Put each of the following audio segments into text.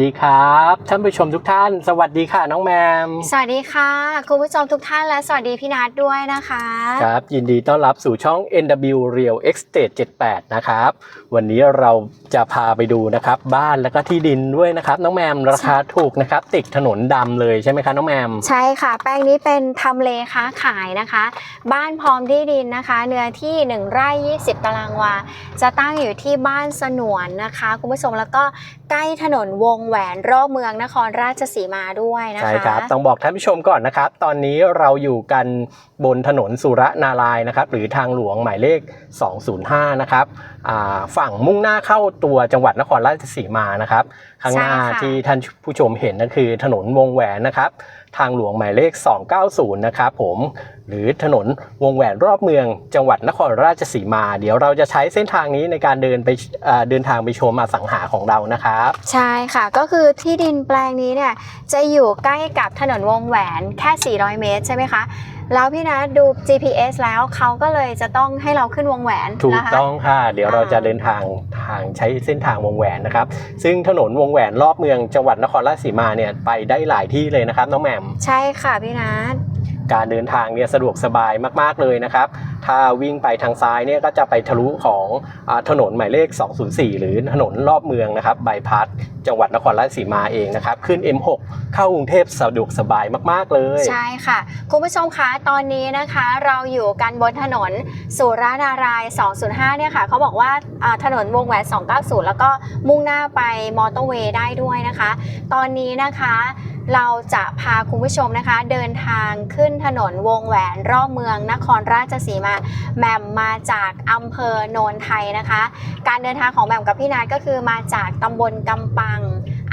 ดีครับท่านผู้ชมทุกท่าน สวัสดีค่ะน้องแมม สวัสดีค่ะคุณผู้ชมทุกท่านและสวัสดีพี่นัทด้วยนะคะ ครับ ยินดีต้อนรับสู่ช่อง NW Real Estate 78 นะครับ วันนี้เราจะพาไปดูนะครับ บ้านแล้วก็ที่ดินด้วยนะครับ น้องแมมราคาถูกนะครับ ติดถนนดำเลยใช่ไหมคะน้องแมม ใช่ค่ะ แปลงนี้เป็นทำเลค้าขายนะคะ บ้านพร้อมที่ดินนะคะ เนื้อที่ 1 ไร่ 20 ตารางวา จะตั้งอยู่ที่บ้านสนวนนะคะ คุณผู้ชมแล้วก็ใกล้ถนนวงแหวนรอบเมืองนครราชสีมาด้วยนะคะใช่ครับ ต้องบอกท่านผู้ชมก่อนนะครับ ตอนนี้เราอยู่กันบนถนนสุรนารายณ์นะครับ หรือทางหลวงหมายเลข 205 นะครับอ่าฝั่งมุ่งหน้าเข้าตัวจังหวัดนครราชสีมานะครับ ข้างหน้าใช่ค่ะที่ท่านผู้ชมเห็นนั่นคือถนนวงแหวนนะครับ ทางหลวงหมายเลข 290 นะครับผม หรือถนนวงแหวนรอบเมือง จังหวัดนครราชสีมา เดี๋ยวเราจะใช้เส้นทางนี้ในการเดินไปเดินทางไปชมอสังหาของเรานะครับ ใช่ค่ะก็คือที่ดินแปลงนี้เนี่ยจะอยู่ใกล้กับถนนวงแหวนแค่ 400 เมตรใช่ไหมคะ แล้วพี่นัทดู GPS แล้วเขาก็เลยจะต้องให้เราขึ้นวงแหวนถูกนะคะ ต้องค่ะ เดี๋ยวอ่าเราจะเดินทางทางใช้เส้นทางวงแหวนนะครับ ซึ่งถนนวงแหวนรอบเมืองจังหวัดนครราชสีมาเนี่ยไปได้หลายที่เลยนะครับน้องแหม่ม ใช่ค่ะพี่นัท การเดินทางเนี่ยสะดวกสบายมาก ๆ เลยนะครับ ถ้าวิ่งไปทางซ้ายเนี่ยก็จะไปทะลุของอถนนหมายเลข 204 หรือถนนรอบเมืองนะครับบายพัสจังหวัดนครราชสีมาเองนะครับ ขึ้น M6 เข้ากรุงเทพสะดวกสบายมาก ๆ เลย ใช่ค่ะ คุณผู้ชมคะตอนนี้นะคะ เราอยู่กันบนถนนสุรานารายณ์205 เนี่ยค่ะเขาบอกว่าอ่าถนนวงแหวน 290 แล้วก็มุ่งหน้าไปมอเตอร์เวย์ได้ด้วยนะคะ ตอนนี้นะคะ เราจะพาคุณผู้ชมนะคะ เดินทางขึ้นถนนวงแหวนรอบเมืองนครราชสีมาแหม่มมาจากอำเภอโนนไทยนะคะ การเดินทางของแหม่มกับพี่นัทก็คือมาจากตำบลกำปัง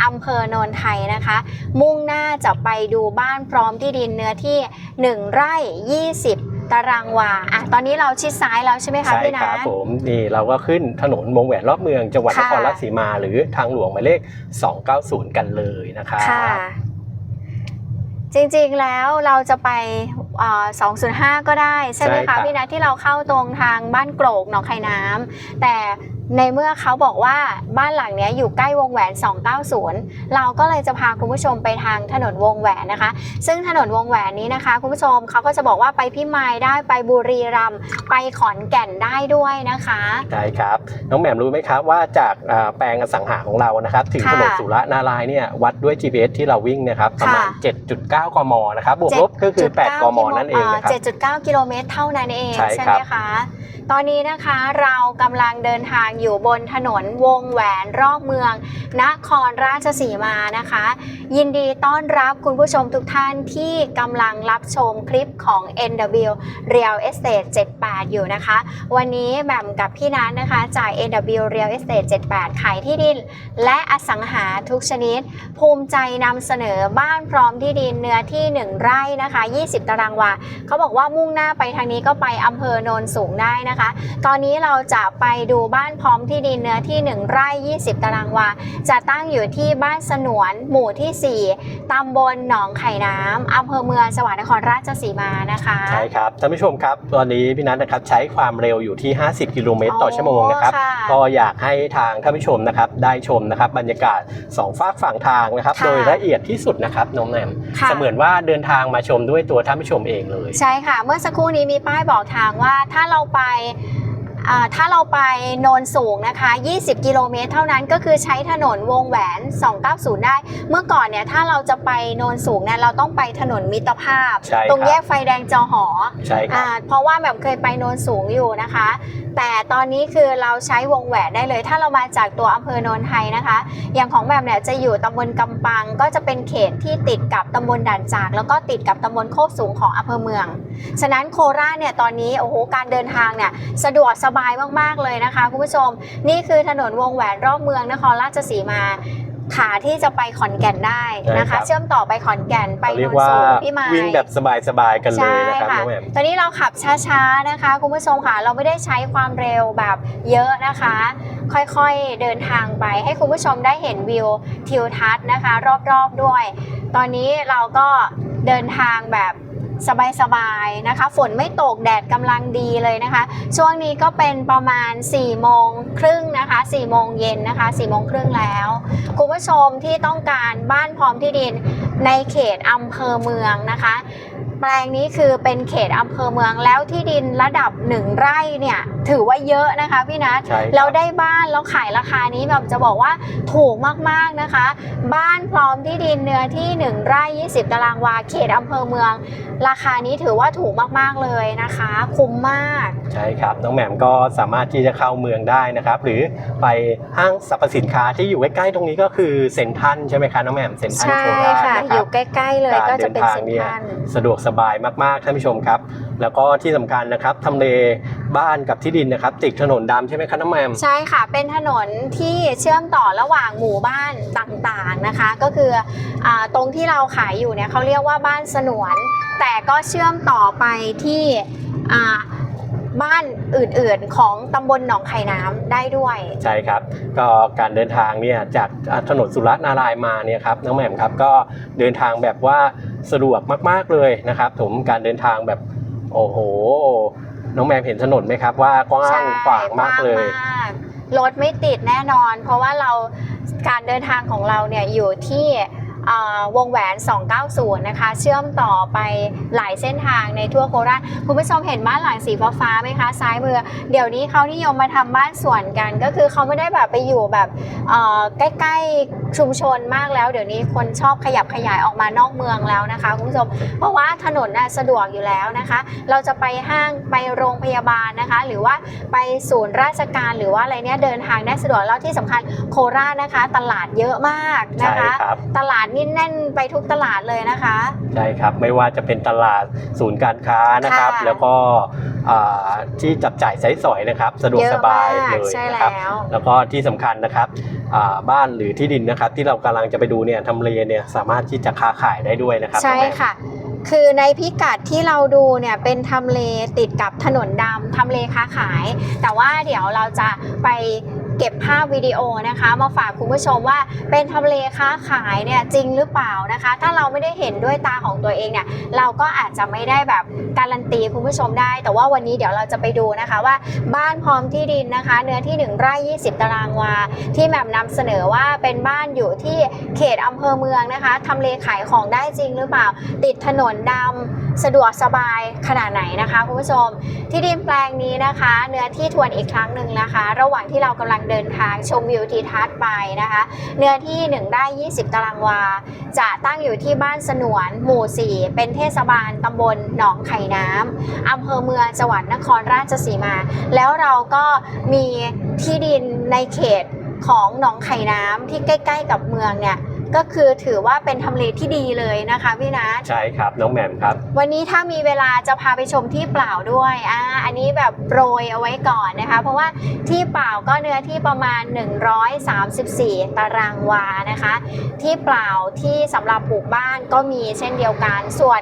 อำเภอโนนไทยนะคะ มุ่งหน้าจะไปดูบ้านพร้อมที่ดินเนื้อที่ 1 ไร่ 20 ตารางวาอะตอนนี้เราชิดซ้ายแล้วใช่ไหมคะใช่พี่คนัรับทผมนี่เราก็ขึ้นถนนวงแหวนรอบเมืองจังหวัดนค่ะ ครราชสีมา หรือทางหลวงหมายเลข 290 กันเลยนะครับ ค่ะ จริงๆแล้วเราจะไปเอ่อ205ก็ได้ ใช่ไหมใช่ครัคะบพี่นัทที่เราเข้าตรงทางบ้านโกรกหนองไข่น้ำแต่ ในเมื่อเขาบอกว่าบ้านหลังเนี้ยอยู่ใกล้วงแหวน 290 เราก็เลยจะพาคุณผู้ชมไปทางถนนวงแหวนนะคะ ซึ่งถนนวงแหวนนี้นะคะ คุณผู้ชมเขาก็จะบอกว่าไปพิมายได้ไปบุรีรัมย์ไปขอนแก่นได้ด้วยนะคะใช่ครับ น้องแหม่มรู้ไหมครับว่าจากอ่าแปลงอสังหาของเรานะครับ ถึงค่ะถนนสุรนารายณ์เนี่ยวัดด้วย GPS ที่เราวิ่งเนะครับประมาณค่ะ7.9 กมนะครับบวกลบก็คือ 8 กมนั่นเองนะครับ7.9 กิโลเมตรเท่านั้นเองใช่ใช่ครัไหมบคะตอนนี้นะคะเรากำลังเดินทางอยู่บนถนนวงแหวนรอบเมือง นครราชสีมานะคะ ยินดีต้อนรับคุณผู้ชมทุกท่านที่กำลังรับชมคลิปของ NW Real Estate 78 อยู่นะคะ วันนี้แหม่มกับพี่นัทนะคะจาย NW Real Estate 78 ขายที่ดิน และอสังหาทุกชนิด ภูมิใจนำเสนอบ้านพร้อมที่ดินเนื้อที่ 1 ไร่นะคะ 20 ตารางวาเขาบอกว่ามุ่งหน้าไปทางนี้ก็ไปอำเภอโนนสูงได้นะคะ ตอนนี้เราจะไปดูบ้านพร้อมที่ดินเนื้อที่ 1 ไร่ 20 ตารางวา จะตั้งอยู่ที่บ้านสนวน หมู่ที่ 4 ตำบลหนองไข่น้ำอำเภอเมืองจังหวัดนครราชสีมานะคะ ใช่ครับท่านผู้ชมครับ ตอนนี้พี่นัทนะครับใช้ความเร็วอยู่ที่ 50 กิโลเมตรต่อชั่วโมงนะครับอ๋อค่ะก็อยากให้ทางท่านผู้ชมนะครับได้ชมนะครับบรรยากาศสองฝากฝั่งทางนะครับค่ะโดยละเอียดที่สุดนะครับน้องแหม่มค่ะเสมือนว่าเดินทางมาชมด้วยตัวท่านผู้ชมเองเลย ใช่ค่ะ เมื่อสักครู่นี้มีป้ายบอกทางว่าถ้าเราไปอ่า ถ้าเราไปโนนสูงนะคะ 20 กิโลเมตร เท่านั้นก็คือใช้ถนนวงแหวน 290 ได้ เมื่อก่อนเนี่ยถ้าเราจะไปโนนสูงเนี่ยเราต้องไปถนนมิตรภาพ ใช่ครับตรงแยกไฟแดงจอหอใช่ครับ อ่าเพราะว่าแบบเคยไปโนนสูงอยู่นะคะ แต่ตอนนี้คือเราใช้วงแหวนได้เลย ถ้าเรามาจากตัวอำเภอโนนไทยนะคะ อย่างของแบบเนี่ยจะอยู่ตำบลกำปัง ก็จะเป็นเขตที่ติดกับตำบลด่านจาก แล้วก็ติดกับตำบลโคกสูงของอำเภอเมือง ฉะนั้นโคราชเนี่ยตอนนี้โอ้โหการเดินทางเนี่ยสะดวกสบายมากๆเลยนะคะคุณผู้ชม นี่คือถนนวงแหวนรอบเมืองนครราชสีมาขาที่จะไปขอนแก่นได้นะใช่ครัคะบ เชื่อมต่อไปขอนแก่นไปเรีโนยกนว่าสูงพี่ไม้วิ่งแบบสบายๆกันเลยใช่นะครับค่ะน้องแหม่ม ตอนนี้เราขับช้าๆนะคะคุณผู้ชมค่ะ เราไม่ได้ใช้ความเร็วแบบเยอะนะคะ ค่อยๆเดินทางไปให้คุณผู้ชมได้เห็นวิวทิวทัศน์นะคะ รอบๆด้วย ตอนนี้เราก็เดินทางแบบ สบายๆนะคะ ฝนไม่ตกแดดกำลังดีเลยนะคะ ช่วงนี้ก็เป็นประมาณ4ี่โมงครึ่งนะคะ4ี่โมงเย็นนะคะ4ี่โมงครึ่งแล้ว คุณผู้ชมที่ต้องการบ้านพร้อมที่ดิน ในเขตอำเภอเมืองนะคะ แปลงนี้คือเป็นเขตอำเภอเมืองแล้วที่ดินระดับหนึ่งไร่เนี่ยถือว่าเยอะนะคะพี่นัทใช่ครับ แล้วได้บ้านแล้วขายราคานี้แบบจะบอกว่าถูกมากๆนะคะ บ้านพร้อมที่ดินเนื้อที่1ไร่20 ตารางวา เขตอำเภอเมือง ราคานี้ถือว่าถูกมากๆเลยนะคะ คุ้มมาก ใช่ครับ น้องแหม่มก็สามารถที่จะเข้าเมืองได้นะครับ หรือไปห้างสรรพสินค้าที่อยู่ใกล้ๆตรงนี้ก็คือเซ็นทรัลใช่ไหมคะน้องแหม่มเซ็นทรัลใช่โคราชค่ะ นะอครัยู่บใกล้ๆเลยก็จะเป็นการเซ็นเดินททางรัลเนี่ยสะดวกสบายมากๆท่านผู้ชมครับ แล้วก็ที่สำคัญนะครับทำเลบ้านกับที่ดินนะครับติดถนนดำใช่ไหมคะน้องแหม่มใช่ค่ะ เป็นถนนที่เชื่อมต่อระหว่างหมู่บ้านต่างๆนะคะ ก็คืออาตรงที่เราขายอยู่เนี่ยเขาเรียกว่าบ้านสนวน แต่ก็เชื่อมต่อไปที่อ่า บ้านอื่นๆของตำบลหนองไข่น้ำได้ด้วย ใช่ครับ ก็การเดินทางเนี่ยจากถนนสุรนารายณ์มาเนี่ยครับน้องแหม่มครับก็เดินทางแบบว่าสะดวกมากๆเลยนะครับผมการเดินทางแบบโอ้โห น้องแหม่มเห็นถนนไหมครับ ว่ากว้างใช่ขวางมากเลยกว้งมากรถไม่ติดแน่นอน เพราะว่าเราการเดินทางของเราเนี่ยอยู่ที่อ่า วงแหวน 290 นะคะ เชื่อมต่อไปหลายเส้นทางในทั่วโคราชคุณผู้ชมเห็นบ้านหลังสีฟ้าไหมคะ ซ้ายมือ เดี๋ยวนี้เขานิยมมาทำบ้านสวนกัน ก็คือเขาไม่ได้แบบไปอยู่แบบใกล้ๆชุมชนมากแล้ว เดี๋ยวนี้คนชอบขยับขยายออกมานอกเมืองแล้วนะคะคุณผู้ชมเพราะว่าถนนน่ะสะดวกอยู่แล้วนะคะ เราจะไปห้างไปโรงพยาบาลนะคะ หรือว่าไปศูนย์ราชการหรือว่าอะไรเนี่ยเดินทางได้สะดวกแล้วที่สำคัญโคราชนะคะ ตลาดเยอะมากนะใช่คะครับตลาดนี่แน่นไปทุกตลาดเลยนะคะ ใช่ครับ ไม่ว่าจะเป็นตลาดศูนย์การค้านะครับค่ะแล้วก็อ่า ที่จับจ่ายใช้สอยนะครับ สะดวกเยอะสบายมากเลยใช่นะครับแล้วแล้วก็ที่สำคัญนะครับอ่าบ้านหรือที่ดินนะครับ ที่เรากำลังจะไปดูเนี่ยทำเลเนี่ยสามารถที่จะค้าขายได้ด้วยนะครับใช่น้องแหม่มค่ะคือในพิกัดที่เราดูเนี่ยเป็นทำเลติดกับถนนดำทำเลค้าขาย แต่ว่าเดี๋ยวเราจะไป เก็บภาพวิดีโอนะคะ มาฝากคุณผู้ชมว่าเป็นทำเลค้าขายเนี่ยจริงหรือเปล่านะคะ ถ้าเราไม่ได้เห็นด้วยตาของตัวเองเนี่ยเราก็อาจจะไม่ได้แบบการันตีคุณผู้ชมได้ แต่ว่าวันนี้เดี๋ยวเราจะไปดูนะคะว่าบ้านพร้อมที่ดินนะคะ เนื้อที่1ไร่20 ตารางวา ที่แหม่มนำเสนอว่าเป็นบ้านอยู่ที่เขตอำเภอเมืองนะคะทำเลขายของได้จริงหรือเปล่า ติดถนนดำสะดวกสบายขนาดไหนนะคะคุณผู้ชม ที่ดินแปลงนี้นะคะ เนื้อที่ทวนอีกครั้งหนึ่งนะคะ ระหว่างที่เรากำลังเดินทางชมวิวทิวทัศน์ไปนะคะ เนื้อที่ 1 ได้ 20 ตารางวา จะตั้งอยู่ที่บ้านสนวน หมู่ 4 เป็นเทศบาลตำบลหนองไข่น้ำอำเภอเมืองจังหวัดนครราชสีมา แล้วเราก็มีที่ดินในเขตของหนองไข่น้ำที่ใกล้ ๆ กับเมืองเนี่ย ก็คือถือว่าเป็นทำเลที่ดีเลยนะคะพี่นัทใช่ครับน้องแหม่มครับ วันนี้ถ้ามีเวลาจะพาไปชมที่เปล่าด้วยอ่าอันนี้แบบโปรยเอาไว้ก่อนนะคะ เพราะว่าที่เปล่าก็เนื้อที่ประมาณ 134 ตารางวานะคะ ที่เปล่าที่สำหรับปลูกบ้านก็มีเช่นเดียวกันส่วน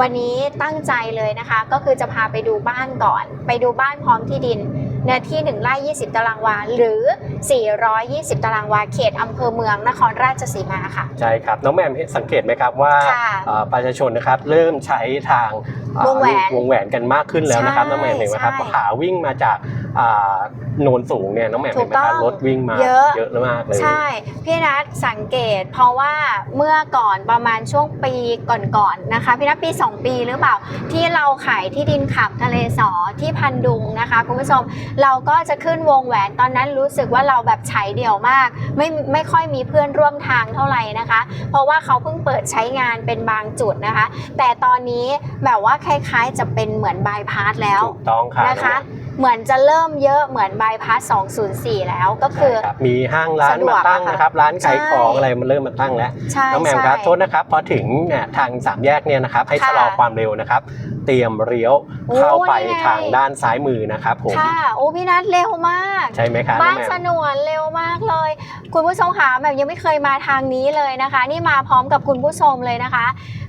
วันนี้ตั้งใจเลยนะคะ ก็คือจะพาไปดูบ้านก่อน ไปดูบ้านพร้อมที่ดิน เนื้อที่ 1ไร่20 ตารางวา หรือ 420 ตารางวา เขตอำเภอเมืองนครราชสีมาค่ะ ใช่ครับ น้องแหม่มเห็นสังเกตไหมครับว่าค่ะเอ่อประชาชนนะครับเริ่มใช้ทางอ่าวงแหวนวงแหวนกันมากขึ้นแล้วนะครับใช่น้องแหม่มเห็นไหมครับใช่ ขาวิ่งมาจากอ่า โนนสูงเนี่ยน้องแหม่มถูเห็นกไหมครับต้องรถวิ่งมาเยอะ เยอะมากเลย ใช่ พี่นัทสังเกต เพราะว่าเมื่อก่อนประมาณช่วงปีก่อนๆนะคะ พี่นัทปี 2 ปีหรือเปล่า ที่เราขายที่ดินขับทะเลสอที่พันดุงนะคะคุณผู้ชมเราก็จะขึ้นวงแหวนตอนนั้นรู้สึกว่าเราแบบใช้เดี่ยวมาก ไม่ไม่ค่อยมีเพื่อนร่วมทางเท่าไหร่นะคะ เพราะว่าเขาเพิ่งเปิดใช้งานเป็นบางจุดนะคะ แต่ตอนนี้แบบว่าคล้ายๆจะเป็นเหมือนบายพาสแล้ว ถูกต้องครับนะคะ เหมือนจะเริ่มเยอะเหมือนบายพาส204 แล้วก็คืใช่อครับมีห้างร้านสะดวมากตั้งอะค่ะนะครับร้านขายของใช่ อะไรมันเริ่มมาตั้งแล้วใช่น้องแหม่มใช่ครับโทษนะครับพอถึงเนี่ยทางสามแยกเนี่ยนะครับให้ค่ะชะลอความเร็วนะครับ เตรียมเลี้ยวโอ้เข้าไปนี่ไง ทางด้านซ้ายมือนะครับผมค่ะ โอ้พี่นัทเร็วมาก ใช่ไหมครับน้บ้าองนแหม่สมนวนเร็วมากเลย คุณผู้ชมคะแบบยังไม่เคยมาทางนี้เลยนะคะ นี่มาพร้อมกับคุณผู้ชมเลยนะคะ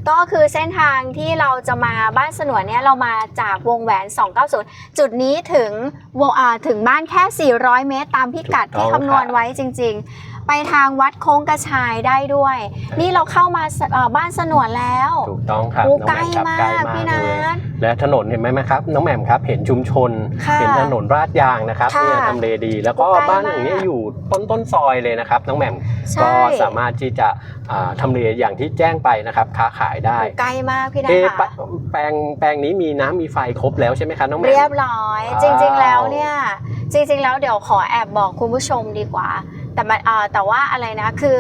ก็คือเส้นทางที่เราจะมาบ้านสนวนเนี่ยเรามาจากวงแหวน 290 จุดนี้ถึงวงอ่าถึงบ้านแค่ 400 เมตร ตามพิกัดที่คำนวณไว้จริงๆ ไปไปทางวัดโค้งกระชายได้ด้วย นี่เราเข้ามาสเอ่อบ้านสนวนแล้วถูกต้องครับโอ้น้องใกแหล้ม่มครับมากใกล้มากพี่เลนัยท และถนนเห็นไหมไหมครับ น้องแหม่มครับ เห็นชุมชน ค่ะเห็นถนนราดยางนะครับค่ะเนี่ยทำเลดี แล้วก็ใกล้บ้านหลังเนี้ยมากอยู่ต้นต้นซอยเลยนะครับ น้องแหม่มใช่ ก็สามารถที่จะอ่าทำเลอย่างที่แจ้งไปนะครับ ค้าขายได้โอ้ใกล้มากพี่นัทเอ๊ะค่ะ แปลงแปลงนี้มีน้ำมีไฟครบแล้วใช่ไหมครับน้องแหม่เรียมบร้อย ว้าว จริงๆแล้วเนี่ยจริงๆแล้วเดี๋ยวขอแอบบอกคุณผู้ชมดีกว่า แต่มันเออแต่ว่าอะไรนะคือ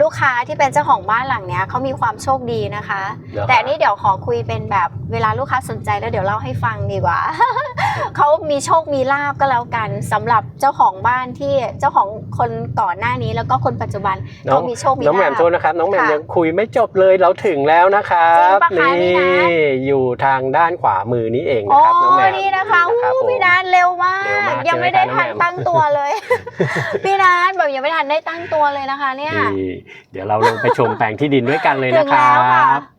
ลูกค้าที่เป็นเจ้าของบ้านหลังเนี้ยเขามีความโชคดีนะคะ เหรอแต่อันนี่เดี๋ยวขอคุยเป็นแบบเวลาลูกค้าสนใจแล้วเดี๋ยวเล่าให้ฟังดีกว่า เขามีโชคมีลาบก็แล้วกันสำหรับเจ้าของบ้านที่เจ้าของคนก่อนหน้านี้แล้วก็คนปัจจุบันน้อเขางมีโชคมีน้องแหม่ลามบโทษนะครับน้องแหม่มค่ะยังคุยไม่จบเลยเราถึงแล้วนะครับจริงปะคะพี่นี่นัท อยู่ทางด้านขวามือนี้เองโอ้นะครับน้องแหม่มนี่นะคะรับอู้ผม พี่นัทเร็วมาก เร็วมากยังไม่ได้ใช่ไหมทันคะน้องแหม่ม ตั้งตัวเลย พี่นัทแบบยังไม่ทันได้ตั้งตัวเลยนะคะ เนี่ย นี่เดี๋ยวเราลงไปชมแปลงที่ดินด้วยกันเลยนะครับ